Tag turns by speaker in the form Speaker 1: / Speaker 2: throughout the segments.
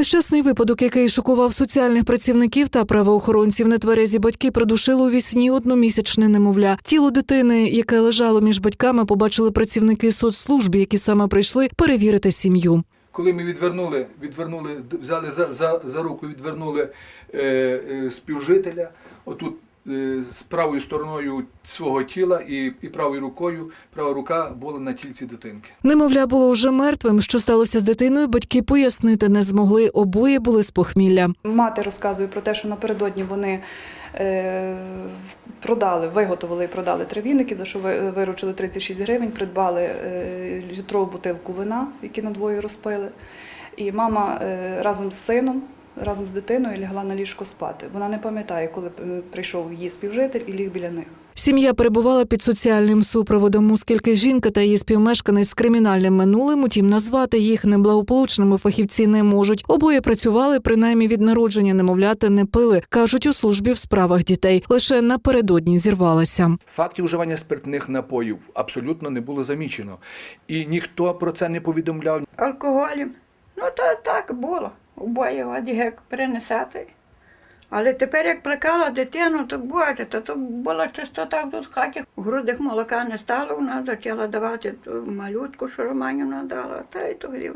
Speaker 1: Нещасний випадок, який шокував соціальних працівників та правоохоронців, нетверезі батьки придушили у вісні одномісячне немовля. Тіло дитини, яке лежало між батьками, побачили працівники соцслужби, які саме прийшли перевірити сім'ю.
Speaker 2: Коли ми відвернули, відвернули, взяли за, за, за руку, відвернули е, е, співжителя, отут з правою стороною свого тіла і, і правою рукою, права рука була на тільці дитинки.
Speaker 1: Немовля було вже мертвим. Що сталося з дитиною, батьки пояснити не змогли. Обоє були з похмілля.
Speaker 3: Мати розказує про те, що напередодні вони е, продали, виготовили і продали три віники, за що виручили 36 гривень, придбали е, літрову бутилку вина, які надвоє розпили. І мама е, разом з сином, разом з дитиною лягла на ліжко спати. Вона не пам'ятає, коли е, прийшов її співжитель і ліг біля них.
Speaker 1: Сім'я перебувала під соціальним супроводом, оскільки жінка та її співмешканець з кримінальним минулим, утім, назвати їх неблагополучними фахівці не можуть. Обоє працювали, принаймні від народження немовляти не пили, кажуть у службі в справах дітей. Лише напередодні зірвалася.
Speaker 2: Фактів вживання спиртних напоїв абсолютно не було замічено. І ніхто про це не повідомляв.
Speaker 4: алкоголем. Ну, то так було. Обоє як принесати. Але тепер, як плекала дитину, то боже, то, то була чистота тут в хаті. В грудях молока не стало, вона почала давати ту малютку, що Романівна дала, та й то вже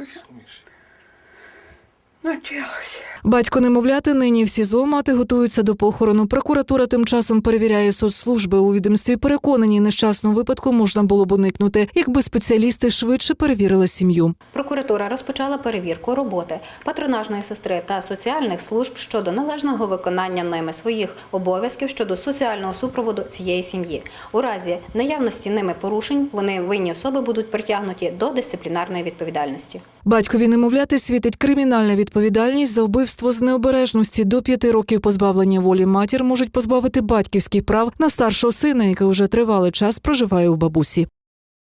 Speaker 1: Батько немовляти нині в СІЗО мати готуються до похорону. Прокуратура тим часом перевіряє соцслужби. У відомстві переконані, нещасного випадку можна було б уникнути, якби спеціалісти швидше перевірили сім'ю.
Speaker 5: Прокуратура розпочала перевірку роботи патронажної сестри та соціальних служб щодо належного виконання ними своїх обов'язків щодо соціального супроводу цієї сім'ї. У разі наявності ними порушень вони винні особи будуть притягнуті до дисциплінарної відповідальності.
Speaker 1: Батькові немовляти світить кримінальна відповідальність за вбивство з необережності до п'яти років позбавлення волі. Матір можуть позбавити батьківських прав на старшого сина, який уже тривалий час проживає у бабусі.